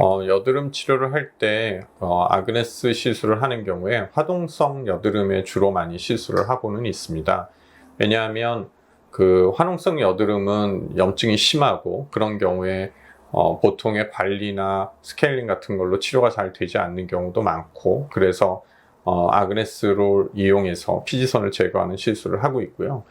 어, 여드름 치료를 할때 어, 아그네스 시술을 하는 경우에 화동성 여드름에 주로 많이 시술을 하고는 있습니다. 왜냐하면 그 화농성 여드름은 염증이 심하고 그런 경우에 어, 보통의 관리나 스케일링 같은 걸로 치료가 잘 되지 않는 경우도 많고 그래서 어, 아그네스를 이용해서 피지선을 제거하는 시술을 하고 있고요.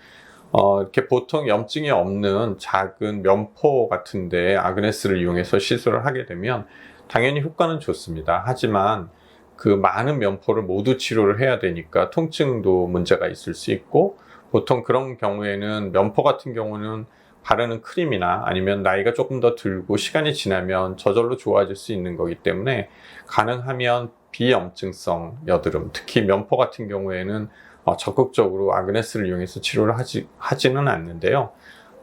어, 이렇게 보통 염증이 없는 작은 면포 같은데 아그네스를 이용해서 시술을 하게 되면 당연히 효과는 좋습니다. 하지만 그 많은 면포를 모두 치료를 해야 되니까 통증도 문제가 있을 수 있고 보통 그런 경우에는 면포 같은 경우는 바르는 크림이나 아니면 나이가 조금 더 들고 시간이 지나면 저절로 좋아질 수 있는 거기 때문에 가능하면 비염증성 여드름, 특히 면포 같은 경우에는 어, 적극적으로 아그네스를 이용해서 치료를 하지, 하지는 않는데요.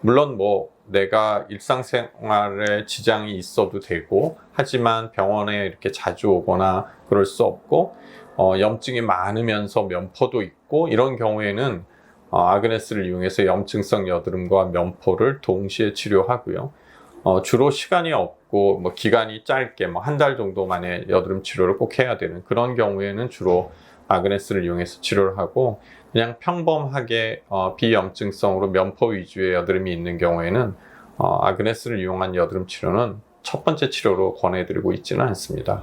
물론 뭐 내가 일상생활에 지장이 있어도 되고 하지만 병원에 이렇게 자주 오거나 그럴 수 없고 어, 염증이 많으면서 면포도 있고 이런 경우에는 어, 아그네스를 이용해서 염증성 여드름과 면포를 동시에 치료하고요. 어, 주로 시간이 없고 뭐 기간이 짧게 뭐 한 달 정도 만에 여드름 치료를 꼭 해야 되는 그런 경우에는 주로 아그네스를 이용해서 치료를 하고 그냥 평범하게 어, 비염증성으로 면포 위주의 여드름이 있는 경우에는 어, 아그네스를 이용한 여드름 치료는 첫 번째 치료로 권해드리고 있지는 않습니다.